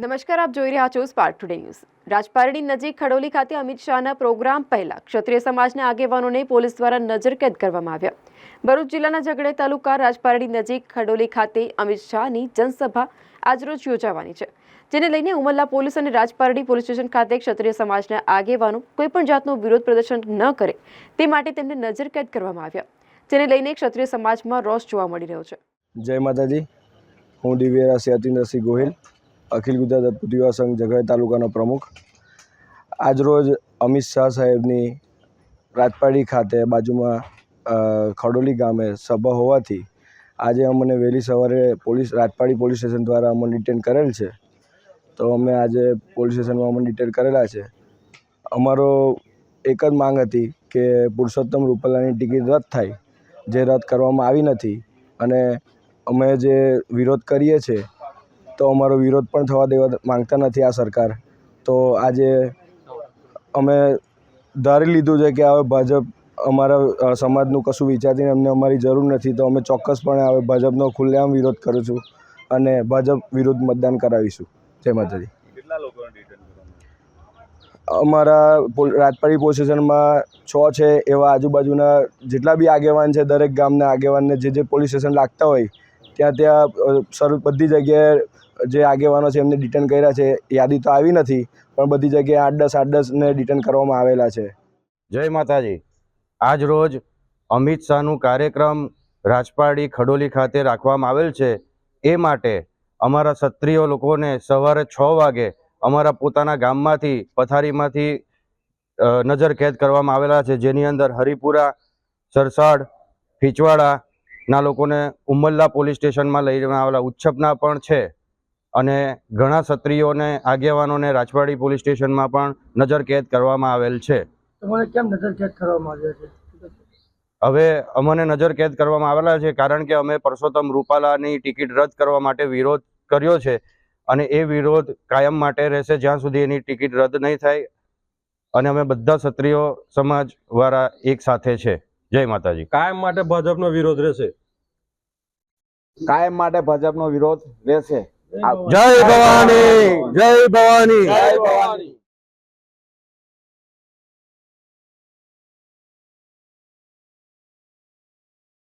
નમસ્કાર, આપ જોઈ રહ્યા છો સ્પાર્ક ટુડે ન્યૂઝ રાજપારડી નજીક ખડોલી ખાતે અમિત શાહના પ્રોગ્રામ પહેલા ક્ષત્રિય સમાજના આગેવાનોને પોલીસ દ્વારા નજરકેદ કરવામાં આવ્યા. ભરૂચ જિલ્લાના ઝઘડે તાલુકા રાજપારડી નજીક ખડોલી ખાતે અમિત શાહની જનસભા આજરોજ યોજાવાની છે, જેને લઈને ઉમરલા પોલીસ અને રાજપારડી પોલીસ સ્ટેશન ખાતે ક્ષત્રિય સમાજના આગેવાનો કોઈપણ જાતનો વિરોધ પ્રદર્શન ન કરે તે માટે તેમને નજરકેદ કરવામાં આવ્યા, જેને લઈને ક્ષત્રિય સમાજમાં રોષ જોવા મળી રહ્યો છે. જય માતાજી. હું દિવ્યરા અતિન્દ્રસિંહ ગોહિલ. અખિલ ગુજરાત અદ્ભુત યુવા સંઘ ઝઘડા તાલુકાનો પ્રમુખ. આજરોજ અમિત શાહ સાહેબની રાજપાડી ખાતે બાજુમાં ખડોલી ગામે સભા હોવાથી આજે અમને વહેલી સવારે પોલીસ, રાજપાડી પોલીસ સ્ટેશન દ્વારા અમને ડિટેન કરેલ છે. તો અમે આજે પોલીસ સ્ટેશનમાં અમને ડિટેન કરેલા છે. અમારો એક જ માંગ હતી કે પુરુષોત્તમ રૂપાલાની ટિકિટ રદ થાય. જે રદ કરવામાં આવી નથી અને અમે જે વિરોધ કરીએ છીએ તો અમારો વિરોધ પણ થવા દેવા માંગતા નથી આ સરકાર. તો આજે અમે ધારી લીધું છે કે હવે ભાજપ અમારા સમાજનું કશું વિચારતી અમને અમારી જરૂર નથી તો અમે ચોક્કસપણે હવે ભાજપનો ખુલ્લેઆમ વિરોધ કરું છું અને ભાજપ વિરુદ્ધ મતદાન કરાવીશું. જય માતાજી. અમારા રાજપાડી પોલીસ છ છે એવા આજુબાજુના જેટલા બી આગેવાન છે દરેક ગામના આગેવાનને જે જે પોલીસ સ્ટેશન લાગતા હોય ત્યાં ત્યાં સર્વ બધી જગ્યાએ જે આગેવાનો છે એમને ડિટેન કર્યા છે. યાદી તો આવી નથી, પણ બધી જગ્યાએ આઠ દસ, આઠ દસને ડિટેન કરવામાં આવેલા છે. જય માતાજી. આજ રોજ અમિત શાહનું કાર્યક્રમ રાજપાડી ખડોલી ખાતે રાખવામાં આવેલ છે. એ માટે અમારા ક્ષત્રિય લોકોને સવારે છ વાગે અમારા પોતાના ગામમાંથી, પથારીમાંથી નજર નજરકેદ કરવામાં આવેલા છે. જેની અંદર હરિપુરા, સરસાડ ફીચવાડાના લોકોને ઉમલ્લા પોલીસ સ્ટેશનમાં લઈને આવેલા ઉચ્છપના પણ છે અને ઘણા ક્ષત્રિયોને આગેવાનોને રાજવાડી પોલીસ સ્ટેશનમાં પણ નજરકેદ કરવામાં આવેલ છે. કેમ નજરકેદ કરવામાં આવ્યા છે? હવે અમને નજરકેદ કરવામાં આવેલા છે કારણ કે અમે પરસોત્તમ રૂપાલાની ટિકિટ રદ કરવા માટે વિરોધ કર્યો છે અને એ વિરોધ કાયમ માટે રહેશે જ્યાં સુધી એની ટિકિટ રદ નહીં થાય અને અમે બધા ક્ષત્રિયો સમાજ વાળા એક સાથે છે. જય માતાજી. કાયમ માટે ભાજપનો વિરોધ રહેશે. કાયમ માટે ભાજપનો વિરોધ રહેશે. જય ભવાની. જય ભવાની. જય ભવાની.